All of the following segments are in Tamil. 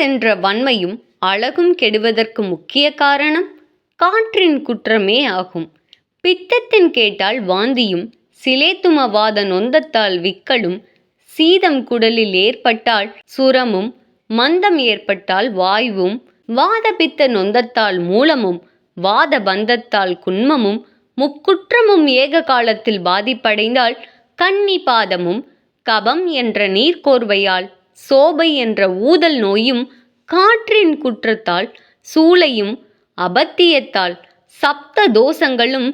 சென்ற வன்மையும் அழகும் கெடுவதற்கு முக்கிய காரணம் காற்றின் குற்றமே ஆகும். பித்தத்தின் கேட்டால் வாந்தியும் சிலேத்துமவாத நொந்தத்தால் விக்கலும் சீதம் குடலில் ஏற்பட்டால் சுரமும் மந்தம் ஏற்பட்டால் வாயுவும் வாதபித்த நொந்தத்தால் மூலமும் வாத பந்தத்தால் குன்மமும் முக்குற்றமும் ஏக காலத்தில் பாதிப்படைந்தால் கன்னி பாதமும் கபம் என்ற நீர்க்கோர்வையால் சோபை என்ற ஊதல் நோயும் காற்றின் குற்றத்தால் சூளையும் அபத்தியத்தால் சப்த தோஷங்களும்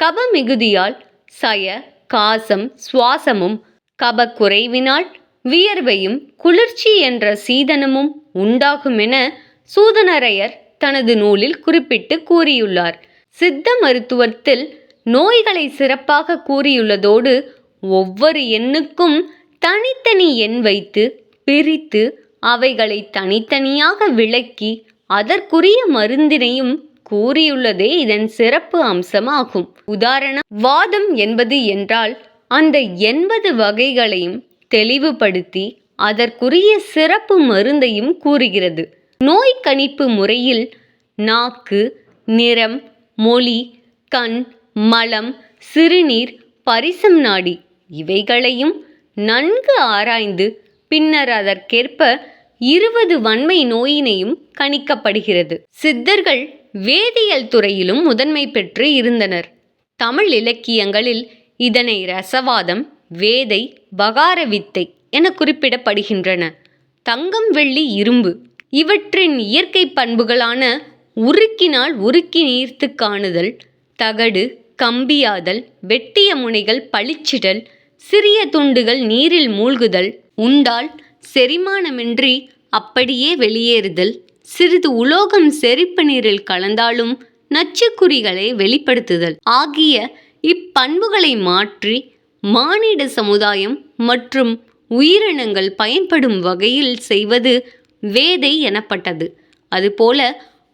கபமிகுதியால் சய காசம் சுவாசமும் கபக்குறைவினால் வியர்வையும் குளிர்ச்சி என்ற சீதனமும் உண்டாகுமென சூதனரையர் தனது நூலில் குறிப்பிட்டு கூறியுள்ளார். சித்த மருத்துவத்தில் நோய்களை சிறப்பாக கூறியுள்ளதோடு ஒவ்வொரு எண்ணுக்கும் தனித்தனி எண் வைத்து பிரித்து அவைகளை தனித்தனியாக விளக்கி அதற்குரிய மருந்தினையும் கூறியுள்ளதே இதன் சிறப்பு அம்சமாகும். உதாரணம் வாதம் என்பது என்றால் அந்த எண்பது வகைகளையும் தெளிவுபடுத்தி அதற்குரிய சிறப்பு மருந்தையும் கூறுகிறது. நோய் கணிப்பு முறையில் நாக்கு நிறம் மொழி கண் மலம் சிறுநீர் பரிசம் நாடி இவைகளையும் நன்கு ஆராய்ந்து பின்னர் அதற்கேற்ப இருபது வன்மை நோயினையும் கணிக்கப்படுகிறது. சித்தர்கள் வேதியியல் துறையிலும் முதன்மை பெற்று இருந்தனர். தமிழ் இலக்கியங்களில் இதனை ரசவாதம் வேதை பகார வித்தை என குறிப்பிடப்படுகின்றன. தங்கம் வெள்ளி இரும்பு இவற்றின் இயற்கை பண்புகளான உருக்கினால் உருக்கி நீர்த்து காணுதல் தகடு கம்பியாதல் வெட்டிய முனைகள் பளிச்சிடல் சிறிய துண்டுகள் நீரில் மூழ்குதல் உண்டால் செரிமானமின்றி அப்படியே வெளியேறுதல். சிறிது உலோகம் செரிப்பு நீரில் கலந்தாலும் நச்சுக்குறிகளை வெளிப்படுத்துதல். ஆகிய இப்பண்புகளை மாற்றி மானிட சமுதாயம் மற்றும் உயிரினங்கள் பயன்படும் வகையில் செய்வது வேதை எனப்பட்டது. அதுபோல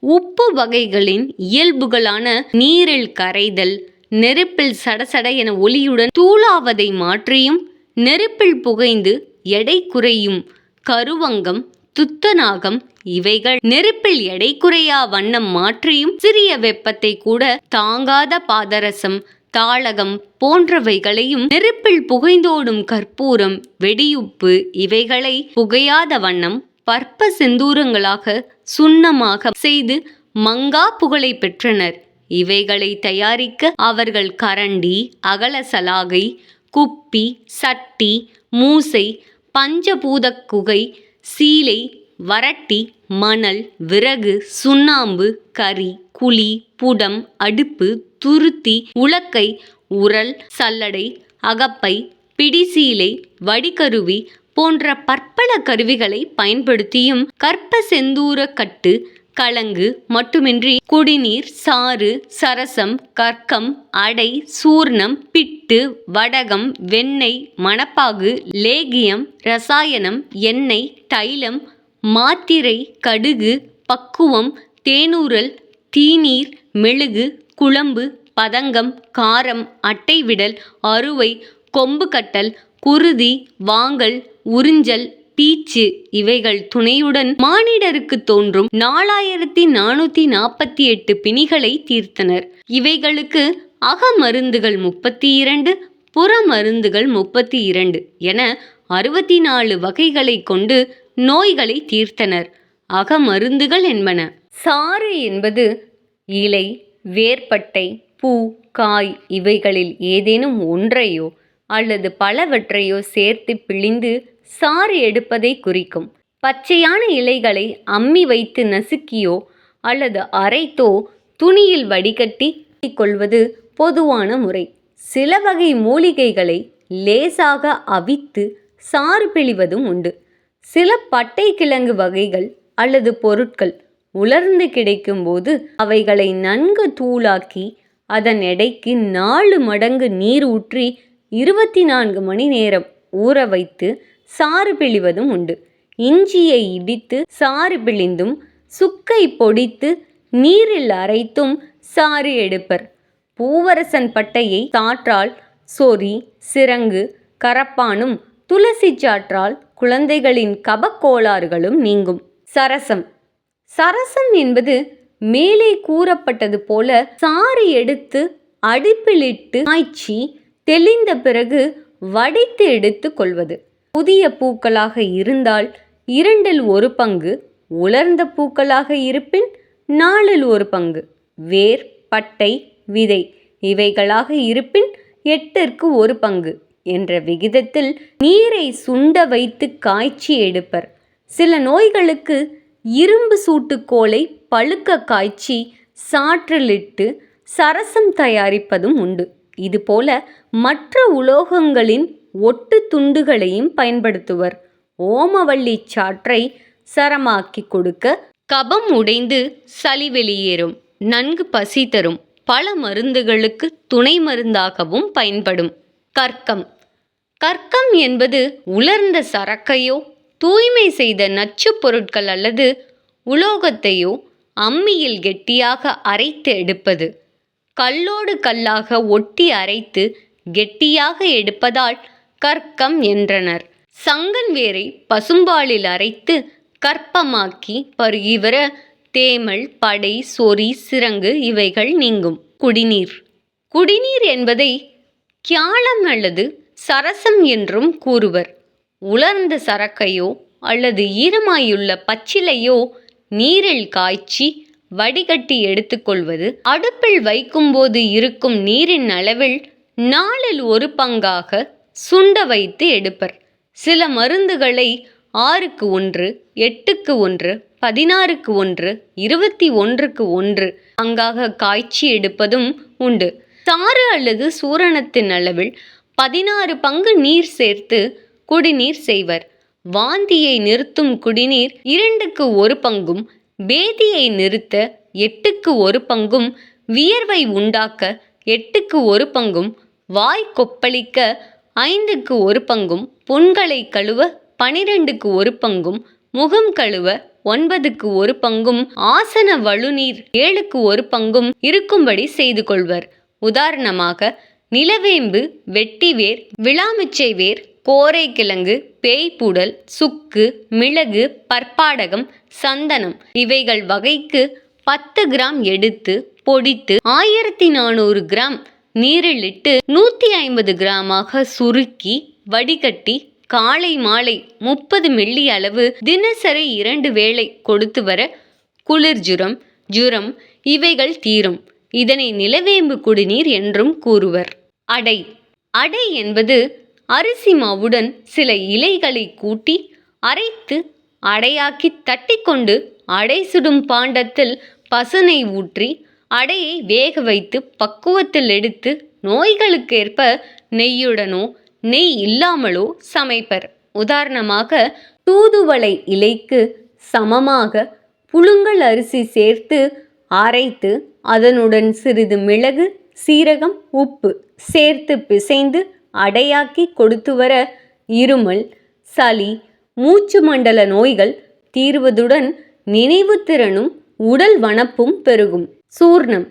உப்பு வகைகளின் இயல்புகளான நீரில் கரைதல் நெருப்பில் சடசட என ஒளியுடன் தூளாவதை மாற்றியும் நெருப்பில் புகைந்து எடை குறையும் கருவங்கம் துத்தநாகம் இவைகள் நெருப்பில் எடை குறையா வண்ணம் மாற்றியும் சிறிய வெப்பத்தை கூட தாங்காத பாதரசம் தாளகம் போன்றவைகளையும் நெருப்பில் புகைந்தோடும் கற்பூரம் வெடியுப்பு இவைகளை புகையாத வண்ணம் பற்ப செந்தூரங்களாக சுண்ணமாக செய்து மங்கா புகழை பெற்றனர். இவைகளை தயாரிக்க அவர்கள் கரண்டி அகல சலாகை குப்பி சட்டி மூசை பஞ்சபூதக் குகை சீலை வரட்டி மணல் விறகு சுண்ணாம்பு கரி குழி புடம் அடுப்பு துருத்தி உலக்கை உரல் சல்லடை அகப்பை பிடிசீலை வடிகருவி போன்ற பற்பல கருவிகளை பயன்படுத்தியும் கற்ப செந்தூர கட்டு கலங்கு மட்டுமின்றி குடிநீர் சாறு சரசம் கற்கம் அடை சூர்ணம் பிட்டு வடகம் வெண்ணெய் மணப்பாகு லேகியம் ரசாயனம் எண்ணெய் தைலம் மாத்திரை கடுகு பக்குவம் தேனூரல் தீநீர் மெழுகு குழம்பு பதங்கம் காரம் அட்டைவிடல் அறுவை கொம்பு கட்டல் குருதி வாங்கல் உறிஞ்சல் பீச்சு இவைகள் துணையுடன் மானிடருக்கு தோன்றும் நாலாயிரத்தி நானூத்தி நாற்பத்தி எட்டு பிணிகளை தீர்த்தனர். இவைகளுக்கு அகமருந்துகள் முப்பத்தி இரண்டு புறமருந்துகள் முப்பத்தி இரண்டு என அறுபத்தி நாலு வகைகளை கொண்டு நோய்களை தீர்த்தனர். அகமருந்துகள் என்பன சாறு என்பது இலை வேர்பட்டை பூ காய் இவைகளில் ஏதேனும் ஒன்றையோ அல்லது பலவற்றையோ சேர்த்து பிழிந்து சாறு எடுப்பதை குறிக்கும். பச்சையான இலைகளை அம்மி வைத்து நசுக்கியோ அல்லது அரைத்தோ துணியில் வடிகட்டி கொள்வது பொதுவான முறை. சில வகை மூலிகைகளை லேசாக அவித்து சாறு பிழிவதும் உண்டு. சில பட்டை கிழங்கு வகைகள் அல்லது பொருட்கள் உலர்ந்து கிடைக்கும்போது அவைகளை நன்கு தூளாக்கி அதன் எடைக்கு நாலு மடங்கு நீர் ஊற்றி இருபத்தி நான்கு மணி நேரம் ஊற வைத்து சாறு பிழிவதும் உண்டு. இஞ்சியை இடித்து சாறு பிழிந்தும் சுக்கை பொடித்து நீரில் அரைத்தும் சாறு எடுப்பர். பூவரசன் பட்டையை சாற்றால் சொறி சிரங்கு கரப்பானும் துளசி சாற்றால் குழந்தைகளின் கபக்கோளாறுகளும் நீங்கும். சரசம். சரசம் என்பது மேலே கூறப்பட்டது போல சாறு எடுத்து அடுப்பிலிட்டு காய்ச்சி தெளிந்த பிறகு வடித்து எடுத்து கொள்வது. புதிய பூக்களாக இருந்தால் இரண்டில் ஒரு பங்கு உலர்ந்த பூக்களாக இருப்பின் நாலில் ஒரு பங்கு. வேர் பட்டை விதை இவைகளாக இருப்பின் எட்டிற்கு ஒரு பங்கு. என்ற விகிதத்தில் நீரை சுண்ட வைத்து காய்ச்சி எடுப்பர். சில நோய்களுக்கு இரும்பு சூட்டுக்கோலை பழுக்க காய்ச்சி சாற்றிலிட்டு சரசம் தயாரிப்பதும் உண்டு. இதுபோல மற்ற உலோகங்களின் ஒட்டு துண்டுகளையும் பயன்படுத்துவர். ஓமவள்ளி சாற்றை சரமாக்கி கொடுக்க கபம் உடைந்து சளி வெளியேறும். நன்கு பசி தரும். பல மருந்துகளுக்கு துணை மருந்தாகவும் பயன்படும். கற்கம். கற்கம் என்பது உலர்ந்த சரக்கையோ தூய்மை செய்த நச்சுப் பொருட்கள் அல்லது உலோகத்தையோ அம்மியில் கெட்டியாக அரைத்து எடுப்பது. கல்லோடு கல்லாக ஒட்டி அரைத்து கெட்டியாக எடுப்பதால் கற்கம் என்றனர். சங்கன் வேரை பசும்பாலில் அரைத்து கற்பமாக்கி பருகிவர தேமல் படை சொறி சிரங்கு இவைகள் நீங்கும். குடிநீர். குடிநீர் என்பதை கியாளம் அல்லது சரசம் என்றும் கூறுவர். உலர்ந்த சரக்கையோ அல்லது ஈரமாயுள்ள பச்சிலையோ நீரில் காய்ச்சி வடிகட்டி எடுத்துக்கொள்வது அடுப்பில் வைக்கும்போது இருக்கும் நீரின் அளவில் நாளில் ஒரு பங்காக சுண்ட வைத்து எடுப்பர். சில மருந்துகளை ஆறுக்கு ஒன்று எட்டுக்கு ஒன்று பதினாறுக்கு ஒன்று இருபத்தி ஒன்றுக்கு ஒன்று பங்காக காய்ச்சி எடுப்பதும் உண்டு. சாறு அல்லது சூரணத்தின் அளவில் பதினாறு பங்கு நீர் சேர்த்து குடிநீர் செய்வர். வாந்தியை நிறுத்தும் குடிநீர் இரண்டுக்கு ஒரு பங்கும் பேதியை நிறுத்த எட்டுக்கு ஒரு பங்கும் வியர்வை உண்டாக்க எட்டுக்கு ஒரு பங்கும் வாய் கொப்பளிக்க ஐந்துக்கு ஒரு பங்கும் புண்களை கழுவ பனிரெண்டுக்கு ஒரு பங்கும் முகம் கழுவ ஒன்பதுக்கு ஒரு பங்கும் ஆசன வழுநீர் ஏழுக்கு ஒரு பங்கும் இருக்கும்படி செய்து கொள்வர். உதாரணமாக நிலவேம்பு வெட்டிவேர் விளாமிச்சை வேர் கோரைக்கிழங்கு பேய்ப்புடல் சுக்கு மிளகு பற்பாடகம் சந்தனம் இவைகள் வகைக்கு பத்து கிராம் எடுத்து பொடித்து ஆயிரத்தி நானூறு கிராம் நீரிலிட்டு நூற்றி ஐம்பது கிராமாக சுருக்கி வடிகட்டி காலை மாலை முப்பது மில்லி அளவு தினசரி இரண்டு வேளை கொடுத்து வர குளிர் ஜுரம் ஜுரம் இவைகள் தீரும். இதனை நிலவேம்பு குடிநீர் என்றும் கூறுவர். அடை. அடை என்பது அரிசி மாவுடன் சில இலைகளை கூட்டி அரைத்து அடையாக்கி தட்டிக்கொண்டு அடை சுடும் பாண்டத்தில் பசுனை ஊற்றி அடையை வேக வைத்து பக்குவத்தில் எடுத்து நோய்களுக்கேற்ப நெய்யுடனோ நெய் இல்லாமலோ சமைப்பர். உதாரணமாக தூதுவளை இலைக்கு சமமாக புழுங்கல் அரிசி சேர்த்து அரைத்து அதனுடன் சிறிது மிளகு சீரகம் உப்பு சேர்த்து பிசைந்து அடையாக்கி கொடுத்து வர இருமல் சளி மூச்சு மண்டல நோய்கள் தீர்வதுடன் நினைவு திறனும் உடல் வனப்பும் பெருகும். சூர்ணம்.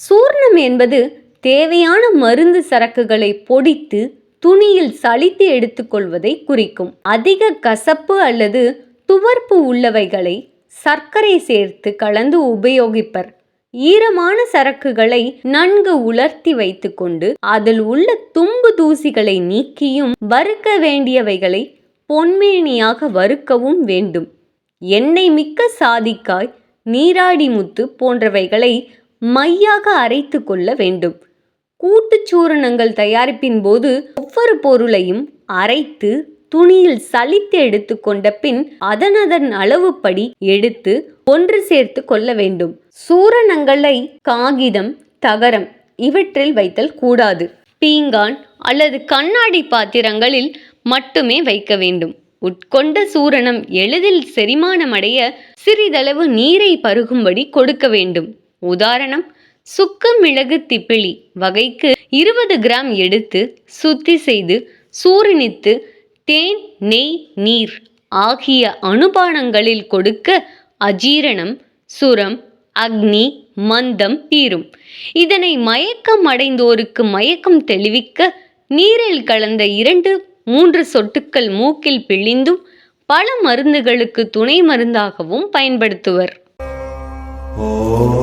சூர்ணம் என்பது தேவையான மருந்து சரக்குகளை பொடித்து துணியில் சலித்து எடுத்துக்கொள்வதை குறிக்கும். அதிக கசப்பு அல்லது துவர்ப்பு உள்ளவைகளை சர்க்கரை சேர்த்து கலந்து உபயோகிப்பர். ஈரமான சரக்குகளை நன்கு உலர்த்தி வைத்துக்கொண்டு அதில் உள்ள தும்பு தூசிகளை நீக்கியும் வறுக்க வேண்டியவைகளை பொன்மேனியாக வறுக்கவும் வேண்டும். எண்ணெய் மிக்க சாதிக்காய் நீராடி முத்து போன்றவைகளை மையாக அரைத்து கொள்ள வேண்டும். கூட்டுச் சூரணங்கள் தயாரிப்பின் போது ஒவ்வொரு பொருளையும் அரைத்து துணியில் சலித்து எடுத்துக்கொண்ட பின் அதனதன் அளவுப்படி எடுத்து ஒன்று சேர்த்து கொள்ள வேண்டும். சூரணங்களை காகிதம் தகரம் இவற்றில் வைத்தல் கூடாது. பீங்கான் அல்லது கண்ணாடி பாத்திரங்களில் மட்டுமே வைக்க வேண்டும். உட்கொண்ட சூரணம் எளிதில் செரிமானமடைய சிறிதளவு நீரை பருகும்படி கொடுக்க வேண்டும். உதாரணம் சுக்கு மிளகு திப்பிலி வகைக்கு இருபது கிராம் எடுத்து சுத்தி செய்து சூரணித்து தேன் நெய் நீர் ஆகிய அனுபானங்களில் கொடுக்க அஜீரணம் சுரம் அக்னி மந்தம் தீரும். இதனை மயக்கம் அடைந்தோருக்கு மயக்கம் தெளிவிக்க நீரில் கலந்த இரண்டு மூன்று சொட்டுக்கள் மூக்கில் பிழிந்தும் பல மருந்துகளுக்கு துணை மருந்தாகவும் பயன்படுத்துவர். ஓ